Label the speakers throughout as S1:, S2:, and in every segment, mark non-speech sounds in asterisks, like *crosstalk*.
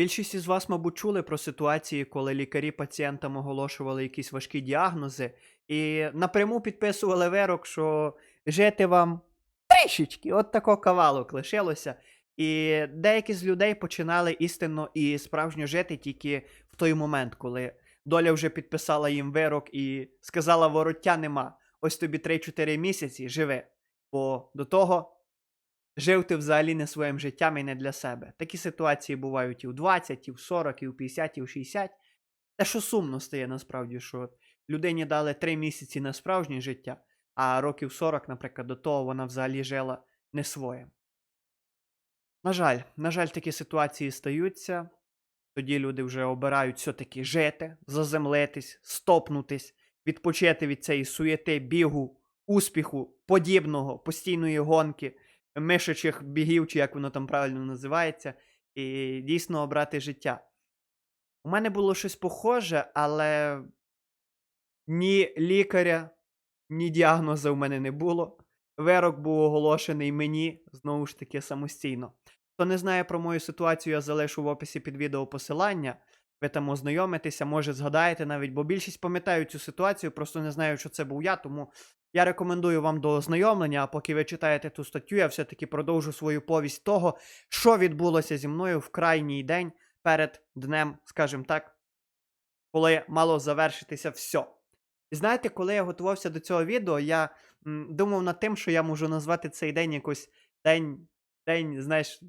S1: Більшість із вас, мабуть, чули про ситуації, коли лікарі пацієнтам оголошували якісь важкі діагнози і напряму підписували вирок, що жити вам трішечки, от тако кавалок лишилося. І деякі з людей починали істинно і справжньо жити тільки в той момент, коли доля вже підписала їм вирок і сказала: вороття нема. Ось тобі 3-4 місяці живи. Бо до того жив ти взагалі не своїм життям і не для себе. Такі ситуації бувають і у 20, і в 40, і в 50, і в 60. Те, що сумно стає насправді, що людині дали 3 місяці на справжнє життя, а років 40, наприклад, до того вона взагалі жила не своїм. На жаль, на жаль, такі ситуації стаються. Тоді люди вже обирають все-таки жити, заземлитись, стопнутись, відпочити від цієї суєти, бігу, успіху, подібного, постійної гонки, мишачих бігів, чи як воно там правильно називається, і дійсно обрати життя. У мене було щось похоже, але ні лікаря, ні діагноза у мене не було. Вирок був оголошений мені знову ж таки самостійно. Хто не знає про мою ситуацію, я залишу в описі під відео посилання. Ви там ознайомитеся, може згадаєте навіть, бо більшість пам'ятають цю ситуацію, просто не знаю, що це був я, тому я рекомендую вам до ознайомлення, а поки ви читаєте ту статтю, я все-таки продовжу свою повість того, що відбулося зі мною в крайній день перед днем, скажімо так, коли мало завершитися все. І знаєте, коли я готувався до цього відео, я м, думав над тим, що я можу назвати цей день якось день, день, знаєш,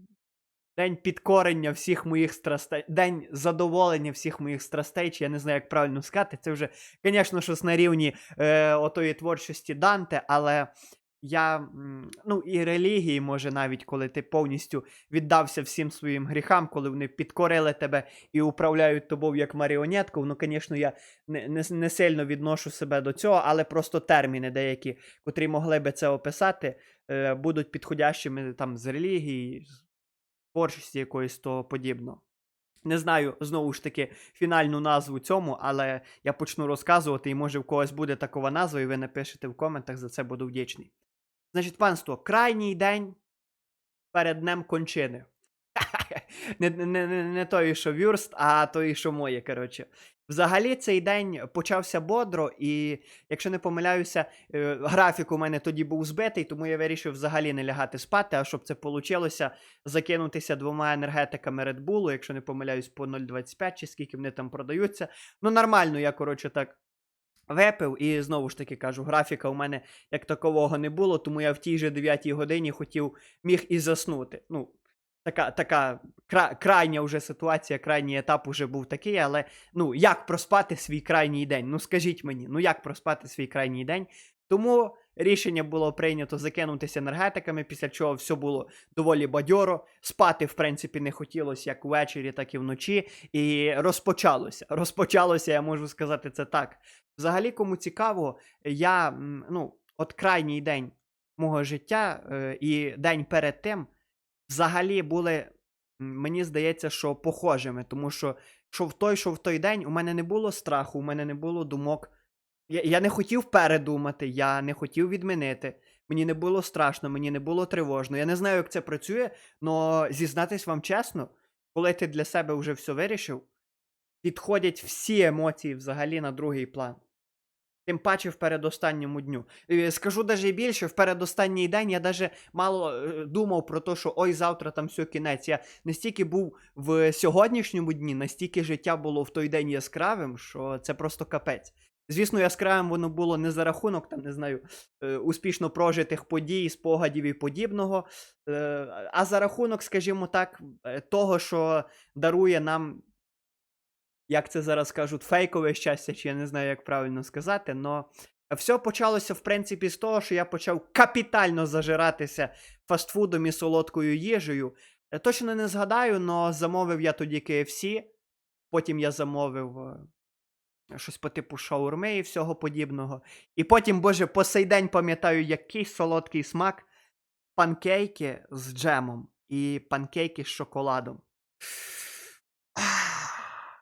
S1: день підкорення всіх моїх страстей, день задоволення всіх моїх страстей, чи я не знаю, як правильно сказати. Це вже, звісно, щось на рівні е, отої творчості Данте, але я, ну, і релігії, може, навіть коли ти повністю віддався всім своїм гріхам, коли вони підкорили тебе і управляють тобою як маріонетку. Ну, звісно, я не, не, не сильно відношу себе до цього, але просто терміни деякі, котрі могли би це описати, е, будуть підходящими там з релігії, творчості якоїсь того подібного. Не знаю знову ж таки фінальну назву цьому, але я почну розказувати, і може в когось буде такова назва, і ви напишете в коментах, за це буду вдячний. Значить, панство, крайній день перед днем кончини. *laughs* не, не, не, не той, що вюрст, а той, що моє, коротше. Взагалі цей день почався бодро, і якщо не помиляюся, е, графік у мене тоді був збитий, тому я вирішив взагалі не лягати спати, а щоб це вийшло, закинутися двома енергетиками Red Bull, якщо не помиляюсь, по 0,25 чи скільки вони там продаються. Ну, нормально, я, коротше, так. Випив, і знову ж таки кажу, графіка у мене як такового не було, тому я в тій же 9 годині хотів міг і заснути. Ну, така така кра, крайня вже ситуація, крайній етап уже був такий, але ну як проспати свій крайній день? Ну скажіть мені, ну як проспати свій крайній день? Тому рішення було прийнято закинутися енергетиками, після чого все було доволі бадьоро. Спати, в принципі, не хотілося як ввечері, так і вночі. І розпочалося. Розпочалося, я можу сказати це так. Взагалі, кому цікаво, я ну, от крайній день мого життя е, і день перед тим взагалі були, мені здається, що похожими, тому що що в той, що в той день у мене не було страху, у мене не було думок. Я, я не хотів передумати, я не хотів відмінити. Мені не було страшно, мені не було тривожно. Я не знаю, як це працює, але зізнатись вам чесно, коли ти для себе вже все вирішив, підходять всі емоції взагалі на другий план. Тим паче в передостанньому дню. Е, Скажу навіть більше, в передостанній день я навіть мало е, думав про те, що ой, завтра там все кінець. Я настільки був в сьогоднішньому дні, настільки життя було в той день яскравим, що це просто капець. Звісно, яскравим воно було не за рахунок, там, не знаю, е, успішно прожитих подій, спогадів і подібного, а за рахунок, скажімо так, того, що дарує нам як це зараз кажуть, фейкове щастя, чи я не знаю, як правильно сказати, но все почалося, в принципі, з того, що я почав капітально зажиратися фастфудом і солодкою їжею. Е, Точно не згадаю, але замовив я тоді KFC, потім я замовив е, щось по типу шаурми і всього подібного. І потім, боже, по сей день пам'ятаю, який солодкий смак панкейки з джемом і панкейки з шоколадом.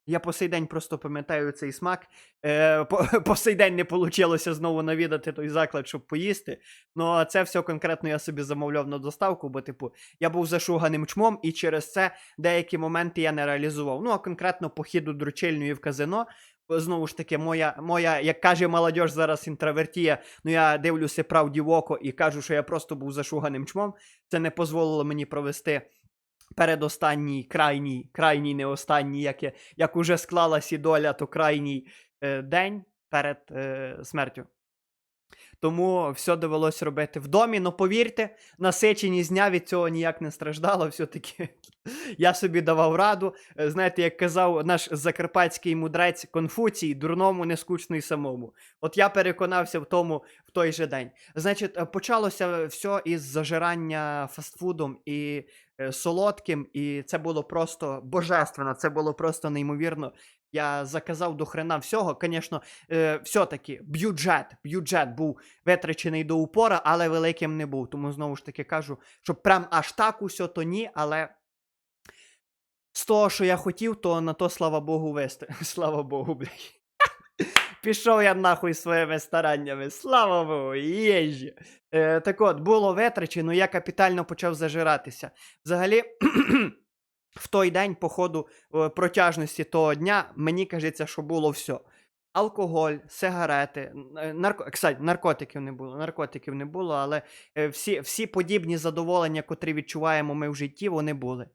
S1: Я по сей день просто пам'ятаю цей смак. Е, по, *laughs* по сей день не вийшло знову навідати той заклад, щоб поїсти. Ну, а це все конкретно я собі замовляв на доставку, бо, типу, я був зашуганим чмом, і через це деякі моменти я не реалізував. Ну, а конкретно похід у дручельню в казино. Знову ж таки, моя, моя, як каже молодь зараз інтровертія, ну я дивлюся правді в око і кажу, що я просто був зашуганим чмом. Це не дозволило мені провести передостанній, крайній, крайній, не останній, як, я, як уже склалась і доля, то крайній е, день перед е, смертю. Тому все довелось робити в домі. Ну повірте, насиченість дня від цього ніяк не страждала. Все-таки *laughs* я собі давав раду. Е, Знаєте, як казав наш закарпатський мудрець Конфуцій, дурному не скучно й самому. От я переконався в тому в той же день. Значить, е, почалося все із зажирання фастфудом і солодким, і це було просто божественно, це було просто неймовірно. Я заказав до хрена всього. Звісно, е, все-таки бюджет, бюджет був витрачений до упора, але великим не був. Тому знову ж таки кажу, що прям аж так усьо то ні, але з того, що я хотів, то на то слава Богу вести. *laughs* Слава Богу, блядь. Пішов я нахуй своїми стараннями. Слава Богу, єжі. Е, так от, було витрачено, я капітально почав зажиратися. Взагалі. *clears throat* В той день, по ходу е, протяжності того дня, мені кажеться, що було все. Алкоголь, сигарети, е, нарко... Кстати, наркотиків не було. Наркотиків не було, але е, всі, всі подібні задоволення, котрі відчуваємо ми в житті, вони були.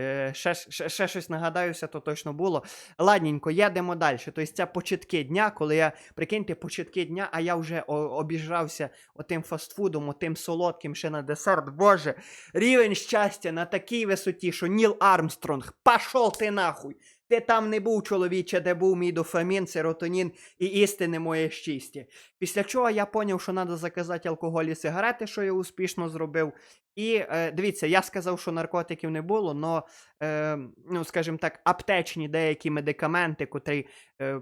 S1: Е, ще, ще, ще щось нагадаюся, то точно було. Ладненько, їдемо далі. Тобто це початки дня, коли я, прикиньте, початки дня, а я вже обіжався отим фастфудом, отим солодким ще на десерт. Боже, рівень щастя на такій висоті, що Ніл Армстронг, пашов ти нахуй. Ти там не був чоловіче, де був мій дофамін, серотонін і істини моє щастя. Після чого я поняв, що треба заказати алкоголь і сигарети, що я успішно зробив. І е, дивіться, я сказав, що наркотиків не було, але, е, ну, скажімо так, аптечні деякі медикаменти, котрі е,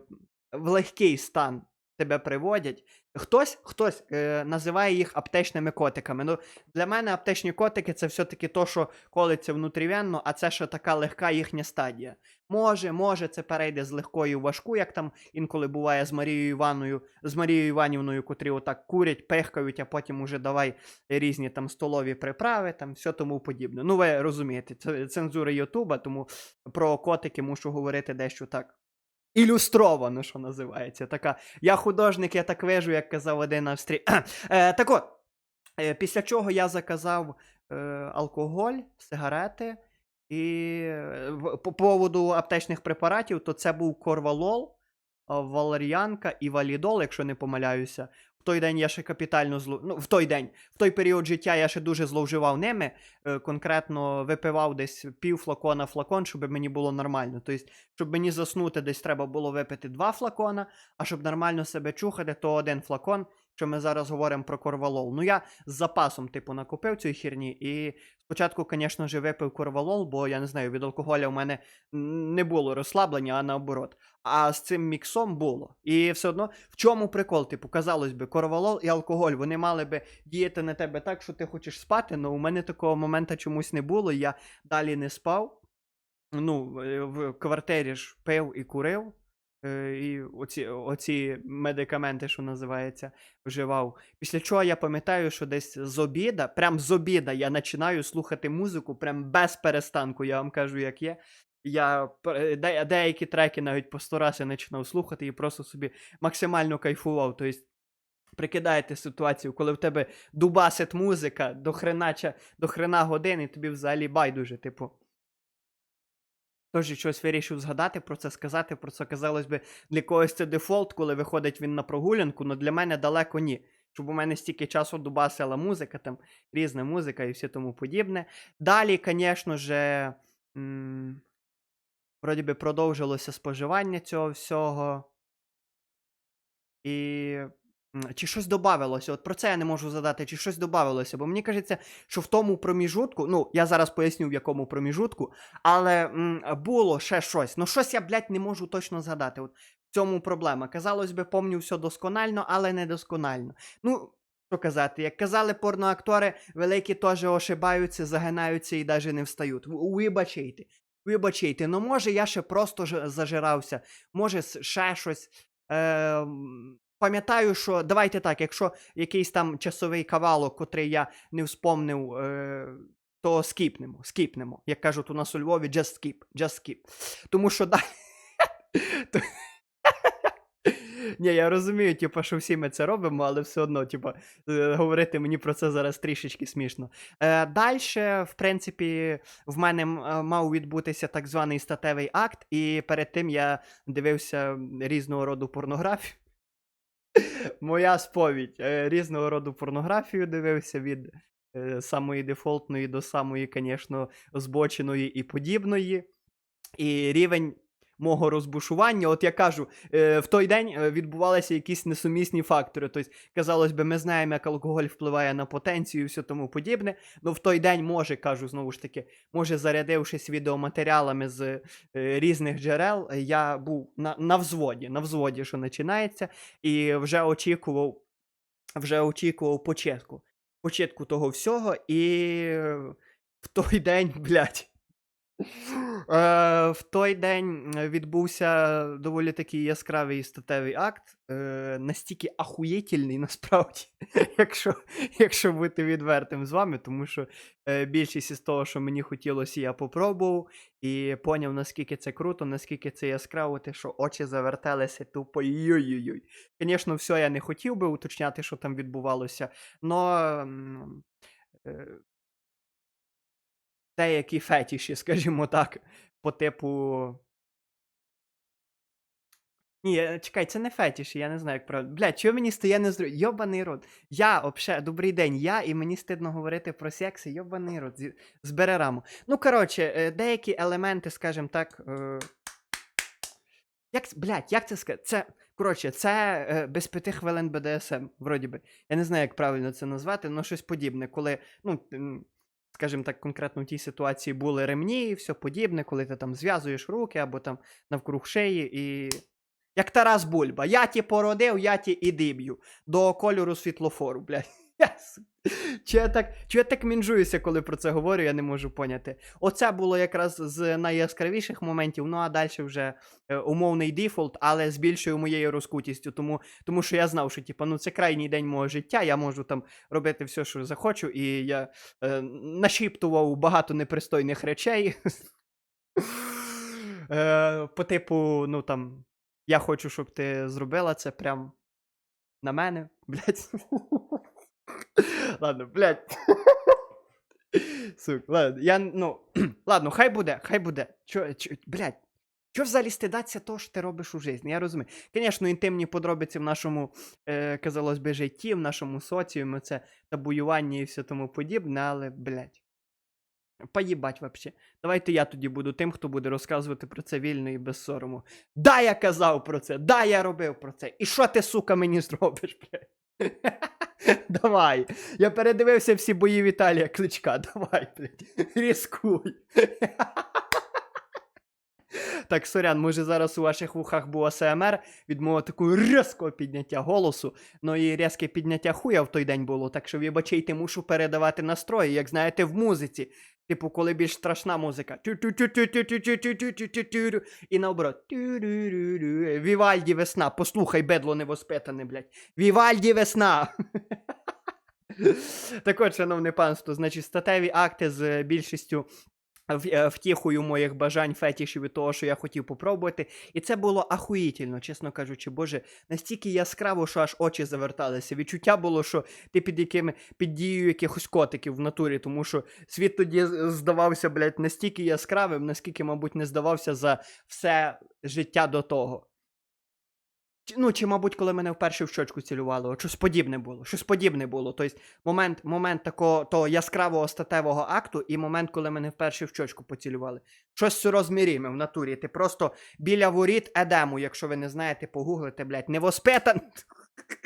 S1: в легкий стан тебе приводять. Хтось, хтось е, називає їх аптечними котиками. Ну, для мене аптечні котики це все-таки то, що колиться внутрівенно, а це ще така легка їхня стадія. Може, може, це перейде з легкої в важку, як там інколи буває з Марією Іваною, з Марією Іванівною, котрі отак курять, пихкають, а потім уже давай різні там столові приправи, там все тому подібне. Ну, ви розумієте, це цензура Ютуба, тому про котики мушу говорити дещо так. Ілюстровано, що називається. Така. Я художник, я так вижу, як казав один австрій. *clears throat* е, так от, е, після чого я заказав е, алкоголь, сигарети. І е, по поводу аптечних препаратів, то це був корвалол, Валер'янка і валідол, якщо не помиляюся. Той день я ще капітально зло... Ну, в той день, в той період життя я ще дуже зловживав ними. Е, конкретно випивав десь пів флакона флакон, щоб мені було нормально. Тобто, щоб мені заснути, десь треба було випити два флакона, а щоб нормально себе чухати, то один флакон, що ми зараз говоримо про корвалол. Ну я з запасом, типу, накупив цієї херні, і спочатку, звісно ж, випив корвалол, бо я не знаю, від алкоголя в мене не було розслаблення, а наоборот. А з цим міксом було. І все одно, в чому прикол? Типу, казалось би, корвалол і алкоголь вони мали би діяти на тебе так, що ти хочеш спати, але у мене такого моменту чомусь не було. Я далі не спав. Ну, в квартирі ж пив і курив. Е, І оці, оці медикаменти, що називається, вживав. Після чого я пам'ятаю, що десь з обіда, прям з обіда я починаю слухати музику, прям без перестанку, я вам кажу, як є. Я де, деякі треки навіть по сто раз починав слухати і просто собі максимально кайфував. Тобто, прикидаєте ситуацію, коли в тебе дубасить музика до хрена, до хрена годин, і тобі взагалі байдуже, типу. Тож щось вирішив згадати про це, сказати про це. Казалось би, для когось це дефолт, коли виходить він на прогулянку, але для мене далеко ні. Щоб у мене стільки часу дубасила музика, там різна музика і все тому подібне. Далі, звісно ж, вроді би продовжилося споживання цього всього. І. Чи щось додавалося? От про це я не можу задати, чи щось додавалося. Бо мені кажеться, що в тому проміжутку, ну, я зараз поясню, в якому проміжутку, але м, було ще щось. Ну, щось я, блядь, не можу точно згадати. От в цьому проблема. Казалось би, помню все досконально, але не досконально. Ну, що казати, як казали порноактори, великі теж ошибаються, загинаються і навіть не встають. Вибачайте. вибачайте, ну може я ще просто зажирався, може ще щось. Е, пам'ятаю, що давайте так, якщо якийсь там часовий кавалок, котрий я не вспомнив, е, то скіпнемо, скіпнемо. Як кажуть у нас у Львові, just skip, just skip. Тому що далі. *laughs* *laughs* Ні, я розумію, типу, що всі ми це робимо, але все одно, типу, е, говорити мені про це зараз трішечки смішно. Е, Далі, в принципі, в мене е, мав відбутися так званий статевий акт, і перед тим я дивився різного роду порнографію. Моя сповідь. е, Різного роду порнографію дивився від е, самої дефолтної до самої, звісно, збоченої і подібної. І рівень мого розбушування, от я кажу, е, в той день е, відбувалися якісь несумісні фактори. Тобто, казалось би, ми знаємо, як алкоголь впливає на потенцію і все тому подібне. Ну в той день, може, кажу знову ж таки, може, зарядившись відеоматеріалами з е, різних джерел, я був на, на взводі, на взводі, що починається, і вже очікував, вже очікував початку. Початку того всього, і в той день, блядь, Е, в той день е, відбувся доволі такий яскравий статевий акт, е, настільки ахуєтельний, *laughs* насправді, якщо, якщо бути відвертим з вами, тому що більшість із того, що мені хотілося, я попробував і поняв, наскільки це круто, наскільки це яскраво, те, що очі заверталися тупо йой-йой-йой. Звісно, все я не хотів би уточняти, що там відбувалося, але деякі фетіші, скажімо так, по типу. Ні, е, чекай, це не фетіші, я не знаю, як правильно. Блядь, чого мені стає не зру... Йобаний рот. Я, обше, добрий день, я, і мені стидно говорити про секс, і йобаний рот. Збере раму. Ну, коротше, е, деякі елементи, скажімо так. Е... Як, блядь, як це сказати? Це, коротше, це е, без п'яти хвилин БДСМ, вроді би. Я не знаю, як правильно це назвати, але щось подібне, коли, ну, скажімо так, конкретно в тій ситуації були ремні і все подібне, коли ти там зв'язуєш руки або там навкруг шиї і. Як Тарас Бульба. Я ті породив, я ті і диб'ю. До кольору світлофору, блядь. Yes. Чи я так, чи я так мінжуюся, коли про це говорю, я не можу поняти. Оце було якраз з найяскравіших моментів, ну а далі вже е, умовний дефолт, але з більшою моєю розкутістю. Тому, тому що я знав, що типу, ну, це крайній день мого життя, я можу там робити все, що захочу, і я е, нашіптував багато непристойних речей. *laughs* Е, по типу, ну там, я хочу, щоб ти зробила це прям на мене, блядь. *laughs* *laughs* Ладно, блядь. Сук, ладно, я, ну, *clears throat* ладно, хай буде, хай буде. Чо, чо, блядь, чо взагалі стидатися того, що ти робиш у житті? Я розумію. Звісно, інтимні подробиці в нашому, е, казалось би, житті, в нашому соціумі, це табуювання і все тому подібне, але, блядь. Поїбать вообще. Давайте я тоді буду тим, хто буде розказувати про це вільно і без сорому. Да, я казав про це, да, я робив про це. І що ти, сука, мені зробиш, блядь? *laughs* *laughs* Давай. Я передивився всі бої Віталія Кличка. Давай, блядь. Різкуй. *laughs* Так, сорян, може зараз у ваших вухах був АСМР від мого такого різкого підняття голосу. Ну і різке підняття хуя в той день було, так що вибачайте, мушу передавати настрої, як знаєте, в музиці. Типу, коли більш страшна музика. І наоборот. Вівальді весна. Послухай, бедло невоспитане, блядь. Вівальді весна. Так от, шановне панство, значить, статеві акти з більшістю втіхою моїх бажань, фетішів і того, що я хотів попробувати. І це було ахуїтельно, чесно кажучи, боже, настільки яскраво, що аж очі заверталися. Відчуття було, що ти під якими під дією якихось котиків в натурі, тому що світ тоді здавався, блядь, настільки яскравим, наскільки, мабуть, не здавався за все життя до того. Ну, чи, мабуть, коли мене вперше в щочку цілювало, щось подібне було. Щось подібне було. Тобто, момент, момент такого того яскравого статевого акту і момент, коли мене вперше в щочку поцілювали. Щось сурозміріме в натурі. Ти просто біля воріт Едему, якщо ви не знаєте, погуглите, блядь, невоспитан.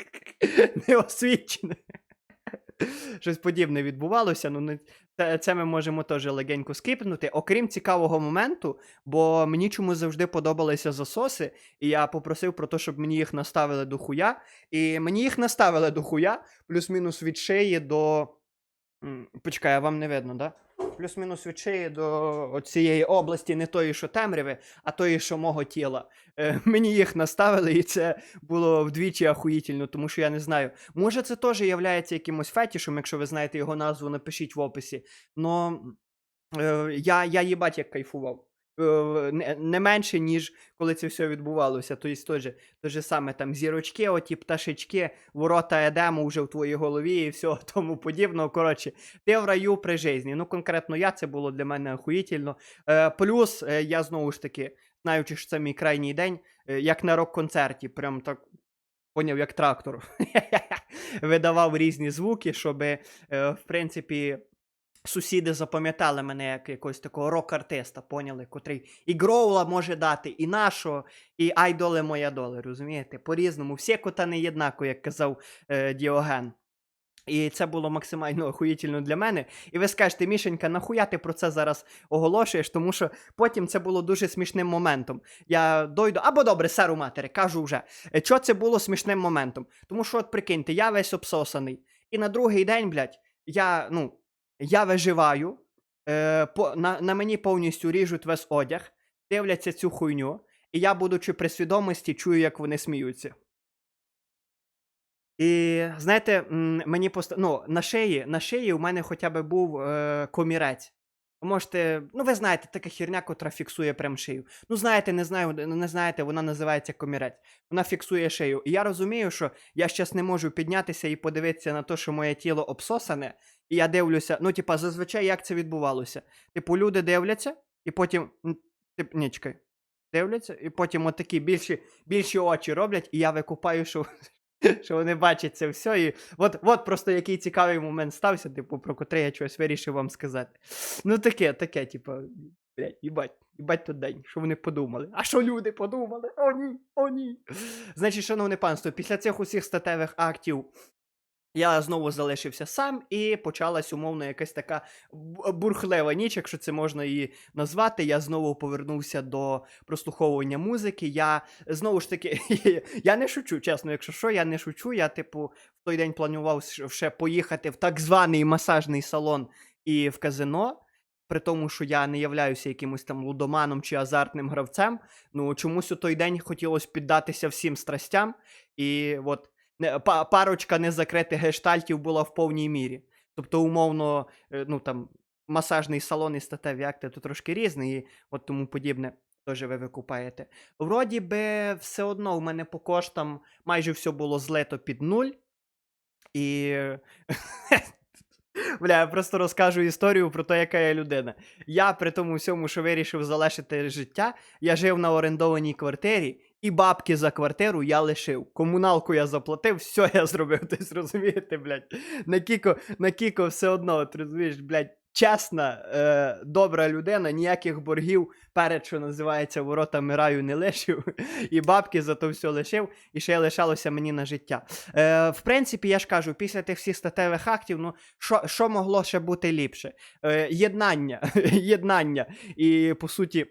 S1: *laughs* Неосвічене. Щось подібне відбувалося. Ну, це, ми можемо теж легенько скипнути. Окрім цікавого моменту, бо мені чомусь завжди подобалися засоси, і я попросив про те, щоб мені їх наставили до хуя. І мені їх наставили до хуя, плюс-мінус від шиї до Почекай, а вам не видно, да? Плюс-мінус від шиї до цієї області, не тої, що темряви, а тої, що мого тіла. Е, *laughs* мені їх наставили, і це було вдвічі ахуїтельно, тому що я не знаю. Може, це теж є якимось фетішем, якщо ви знаєте його назву, напишіть в описі. Но е, я, я їбать як кайфував. Не, менше, ніж коли це все відбувалося. Тобто теж те же саме там зірочки, оті пташечки, ворота Едему вже в твоїй голові і всього *laughs* тому подібного. Коротше, ти в раю при житті. Ну, конкретно я, це було для мене охуїтельно. Е, плюс, е, я знову ж таки, знаючи, що це мій крайній день, е, як на рок-концерті, прям так. Поняв, як трактор. *laughs* Видавав різні звуки, щоб, е, в принципі, сусіди запам'ятали мене як якогось такого рок-артиста, поняли, котрий і гроула може дати, і нашого, і ай доле моя доле, розумієте? По-різному. Всі кота не єднако, як казав е, Діоген. І це було максимально *laughs* охуїтельно для мене. І ви скажете, Мішенька, нахуя ти про це зараз оголошуєш? Тому що потім це було дуже смішним моментом. Я дойду, або добре, серу матері, кажу вже. Е, Що це було смішним моментом? Тому що, от прикиньте, я весь обсосаний. І на другий день, блядь, я, ну, я виживаю, е, по, на, на мені повністю ріжуть весь одяг, дивляться цю хуйню, і я, будучи при свідомості, чую, як вони сміються. І знаєте, мені пост... ну, на шиї, на шиї у мене хоча б був е, комірець. Можете, ну ви знаєте, така херня, котра фіксує прям шию. Ну, знаєте, не знаю, не знаєте, вона називається комірець. Вона фіксує шию. І я розумію, що я щас не можу піднятися і подивитися на те, що моє тіло обсосане, і я дивлюся, ну, типа, зазвичай як це відбувалося? Типу, люди дивляться, і потім. Тип, ні, чекай, дивляться, і потім отакі більші, більші очі роблять, і я викупаю, що, *laughs* що вони бачать це все. І от, от просто який цікавий момент стався, типу, про котрий я щось вирішив вам сказати. Ну, таке, таке, типу, блядь, їбать, їбать той день, що вони подумали. А що люди подумали? О, ні, о, ні. Значить, шановне панство, після цих усіх статевих актів. Я знову залишився сам, і почалась умовно якась така бу- бурхлива ніч, якщо це можна її назвати. Я знову повернувся до прослуховування музики. Я знову ж таки, *laughs* я не шучу, чесно, якщо що, я не шучу. Я, типу, в той день планував ще поїхати в так званий масажний салон і в казино. При тому, що я не являюся якимось там лудоманом чи азартним гравцем. Ну чомусь у той день хотілося піддатися всім страстям, і от парочка незакритих гештальтів була в повній мірі. Тобто, умовно, е, ну там масажний салон і статеві акти то трошки різні, і от тому подібне. Теж ви викупаєте. Вроді би, все одно в мене по коштам майже все було злито під нуль. І. *laughs* Бля, я просто розкажу історію про те, яка я людина. Я при тому всьому, що вирішив залишити життя, я жив на орендованій квартирі, і бабки за квартиру я лишив. Комуналку я заплатив, все я зробив. *laughs* Тобто, розумієте, блядь, на Кіко, на Кіко все одно, от, розумієш, блядь, чесна, е, добра людина, ніяких боргів перед, що називається, воротами раю не лишив, *laughs* і бабки за то все лишив, і ще лишалося мені на життя. Е, в принципі, я ж кажу, після тих всіх статевих актів, ну, що, що могло ще бути ліпше? Е, єднання, *laughs* єднання. І, по суті,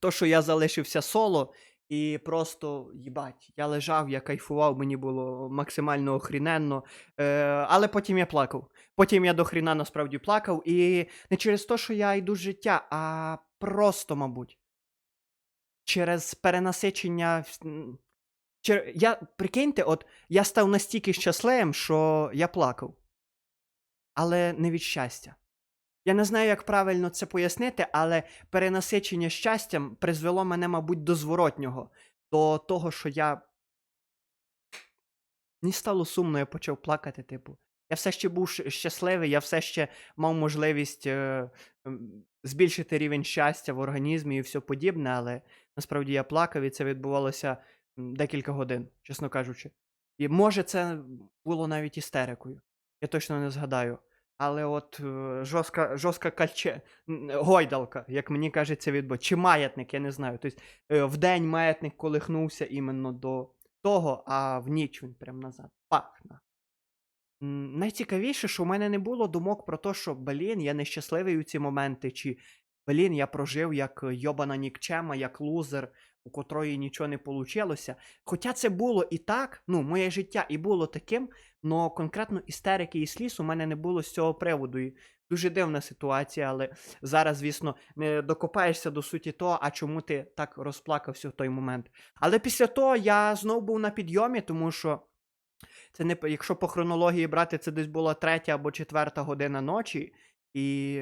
S1: то, що я залишився соло, і просто, їбать, я лежав, я кайфував, мені було максимально охріненно. Е, але потім я плакав. Потім я до хріна насправді плакав. І не через те, що я йду з життя, а просто, мабуть. Через перенасичення. Чер... Я, прикиньте, от я став настільки щасливим, що я плакав. Але не від щастя. Я не знаю, як правильно це пояснити, але перенасичення щастям призвело мене, мабуть, до зворотнього, до того, що я. Мені стало сумно, я почав плакати, типу. Я все ще був щасливий, я все ще мав можливість е, збільшити рівень щастя в організмі і все подібне, але насправді я плакав, і це відбувалося декілька годин, чесно кажучи. І може це було навіть істерикою. Я точно не згадаю. Але от е, жорстка, жорстка кальче, гойдалка, як мені кажеться, відбув. Чи маятник, я не знаю. Тобто е, в день маятник колихнувся іменно до того, а в ніч він прям назад. Пах. на. М, Найцікавіше, що в мене не було думок про те, що, блін, я нещасливий у ці моменти, чи блін, я прожив як е, йобана нікчема, як лузер, у котрої нічого не получилося. Хоча це було і так, ну, моє життя і було таким, але конкретно істерики і сліз у мене не було з цього приводу. І дуже дивна ситуація, але зараз, звісно, не докопаєшся до суті того, а чому ти так розплакався в той момент. Але після того я знову був на підйомі, тому що. Це не якщо по хронології брати, це десь була третя або четверта година ночі, і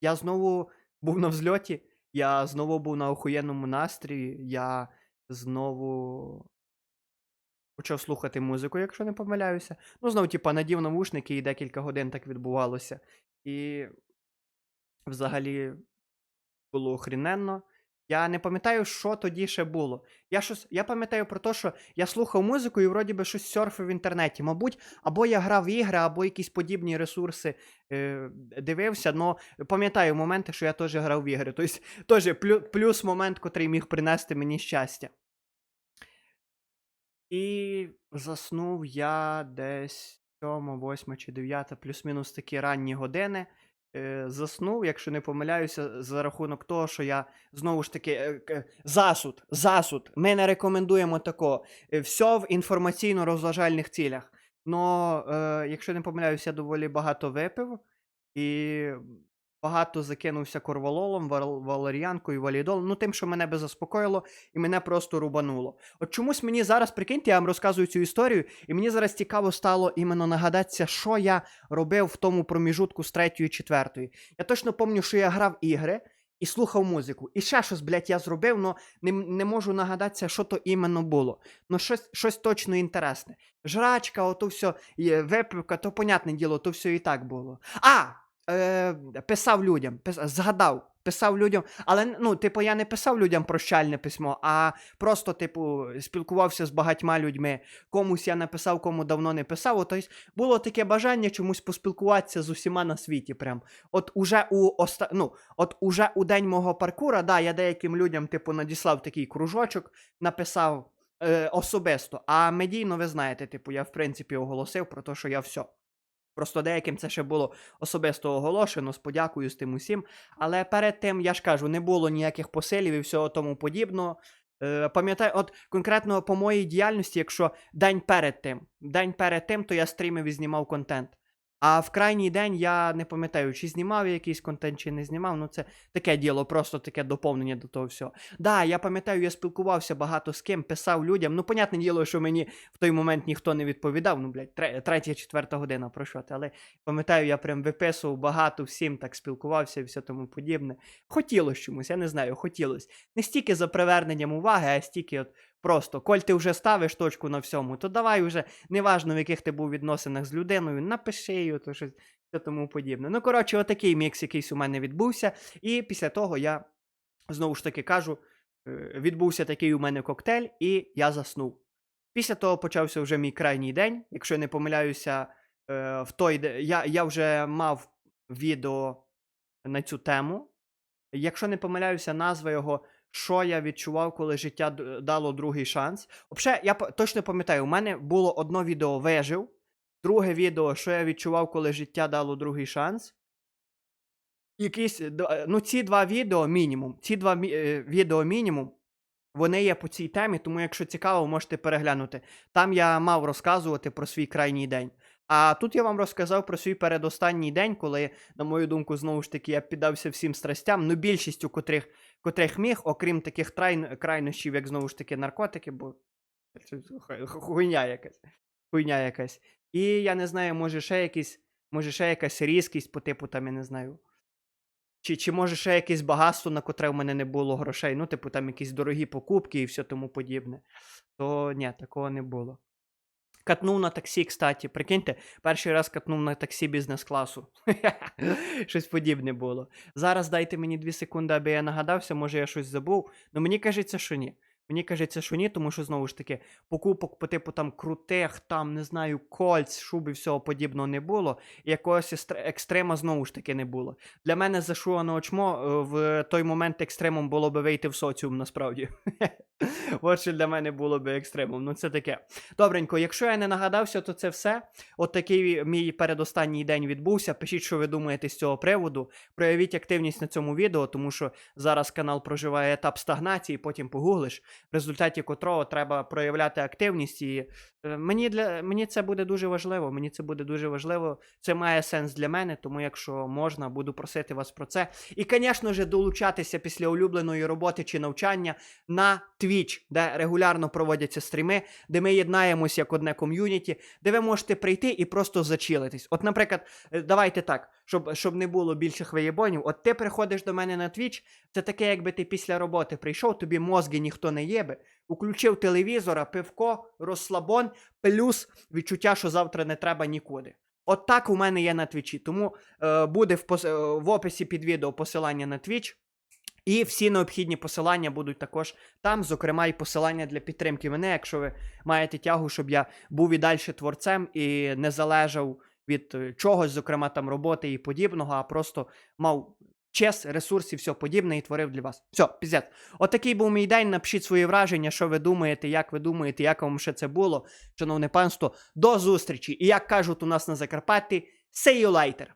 S1: я знову був на взльоті, я знову був на охуєнному настрії, я знову почав слухати музику, якщо не помиляюся. Ну, знову, типа, надів навушники і декілька годин так відбувалося. І взагалі було охріненно. Я не пам'ятаю, що тоді ще було. Я щось, я пам'ятаю про те, що я слухав музику і вроді би щось серфив в інтернеті. Мабуть, або я грав в ігри, або якісь подібні ресурси е, дивився. Но пам'ятаю моменти, що я теж грав в ігри. Тобто, теж плю- плюс момент, котрий міг принести мені щастя. І заснув я десь 7, 8 чи 9, плюс-мінус такі ранні години. Е, заснув, якщо не помиляюся, за рахунок того, що я знову ж таки е, засуд, засуд. Ми не рекомендуємо такого. Е, Все в інформаційно-розважальних цілях. Но, якщо не помиляюся, я доволі багато випив і багато закинувся корвалолом, вал- валеріанкою, валідолом, ну тим, що мене би заспокоїло, і мене просто рубануло. От чомусь мені зараз, прикиньте, я вам розказую цю історію, і мені зараз цікаво стало іменно нагадатися, що я робив в тому проміжутку з третьої і четвертої. Я точно пам'ятаю, що я грав ігри і слухав музику. І ще щось, блядь, я зробив, але не, не можу нагадатися, що то іменно було. Ну, щось, щось точно інтересне. Жрачка, ото все, випивка, то понятне діло, то все і так було. А! Е, писав людям, пис, згадав, писав людям, але ну, типу, я не писав людям прощальне письмо, а просто, типу, спілкувався з багатьма людьми. Комусь я написав, кому давно не писав. Тобто було таке бажання чомусь поспілкуватися з усіма на світі. Прям. От уже у оста... ну, от уже у день мого паркура, да, я деяким людям, типу, надіслав такий кружочок, написав е, особисто. А медійно, ви знаєте, типу, я в принципі оголосив про те, що я все. Просто деяким це ще було особисто оголошено з подякою з тим усім. Але перед тим, я ж кажу, не було ніяких посилів і всього тому подібного. Е, пам'ятаю, от конкретно по моїй діяльності, якщо день перед тим, день перед тим, то я стрімив і знімав контент. А в крайній день я не пам'ятаю, чи знімав я якийсь контент, чи не знімав. Ну, це таке діло, просто таке доповнення до того всього. Да, я пам'ятаю, я спілкувався багато з ким, писав людям. Ну, понятне діло, що мені в той момент ніхто не відповідав. Ну, блядь, третя, четверта година про що ти. Але пам'ятаю, я прям виписував багато всім, так спілкувався і все тому подібне. Хотілося чомусь, я не знаю, хотілося. Не стільки за приверненням уваги, а стільки от просто, коль ти вже ставиш точку на всьому, то давай вже, неважно в яких ти був відносинах з людиною, напиши її, то щось все тому подібне. Ну, коротше, отакий мікс якийсь у мене відбувся. І після того я знову ж таки кажу, е, відбувся такий у мене коктейль, і я заснув. Після того почався вже мій крайній день. Якщо я не помиляюся, е, в той я, я вже мав відео на цю тему. Якщо не помиляюся, назва його Що я відчував, коли життя дало другий шанс. Взагалі, я точно пам'ятаю, у мене було одно відео вижив, друге відео, що я відчував, коли життя дало другий шанс. Якісь, е, ну, ці два відео мінімум. Ці два е, відео мінімум. Вони є по цій темі, тому якщо цікаво, можете переглянути. Там я мав розказувати про свій крайній день. А тут я вам розказав про свій передостанній день, коли, на мою думку, знову ж таки, я піддався всім страстям, ну більшістю котрих, котрих міг, окрім таких трайн, крайнощів, як знову ж таки наркотики, бо хуйня якась. Хуйня якась. І я не знаю, може ще якісь, може ще якась різкість по типу, там, я не знаю. Чи, чи може ще якесь багатство, на котре в мене не було грошей, ну, типу, там якісь дорогі покупки і все тому подібне. То ні, такого не було. Катнув на таксі, кстати, прикиньте, перший раз катнув на таксі бізнес-класу. *laughs* щось подібне було. Зараз дайте мені дві секунди, аби я нагадався, може я щось забув. Ну мені кажеться, що ні. Мені кажеться, що ні, тому що знову ж таки покупок по типу там крутих, там не знаю, кольц, шуби, всього подібного не було. І якогось екстрема знову ж таки не було. Для мене зашугано очмо е, в той момент екстремом було би вийти в соціум насправді. *laughs* От що для мене було би екстремум. Ну це таке. Добренько, якщо я не нагадався, то це все. От такий мій передостанній день відбувся. Пишіть, що ви думаєте з цього приводу. Проявіть активність на цьому відео, тому що зараз канал проживає етап стагнації, потім погуглиш, в результаті котрого треба проявляти активність. І е, мені, для, мені це буде дуже важливо. Мені це буде дуже важливо. Це має сенс для мене, тому якщо можна, буду просити вас про це. І, звісно ж, долучатися після улюбленої роботи чи навчання на Twitch, де регулярно проводяться стріми, де ми єднаємося як одне ком'юніті, де ви можете прийти і просто зачилитись. От, наприклад, е, давайте так, щоб, щоб не було більших виєбонів. От ти приходиш до мене на Twitch, це таке, якби ти після роботи прийшов, тобі мозги ніхто не єбе, включив телевізора, пивко, розслабон, плюс відчуття, що завтра не треба нікуди. От так у мене є на твічі. Тому е, буде в, пос- е, в описі під відео посилання на Twitch. І всі необхідні посилання будуть також там, зокрема, і посилання для підтримки мене, якщо ви маєте тягу, щоб я був і далі творцем і не залежав від е, чогось, зокрема там роботи і подібного, а просто мав час, ресурс і все подібне і творив для вас. Все, піздець. Отакий був мій день. Напишіть свої враження, що ви думаєте, як ви думаєте, як вам ще це було. Шановне панство, до зустрічі! І як кажуть у нас на Закарпатті, see you later!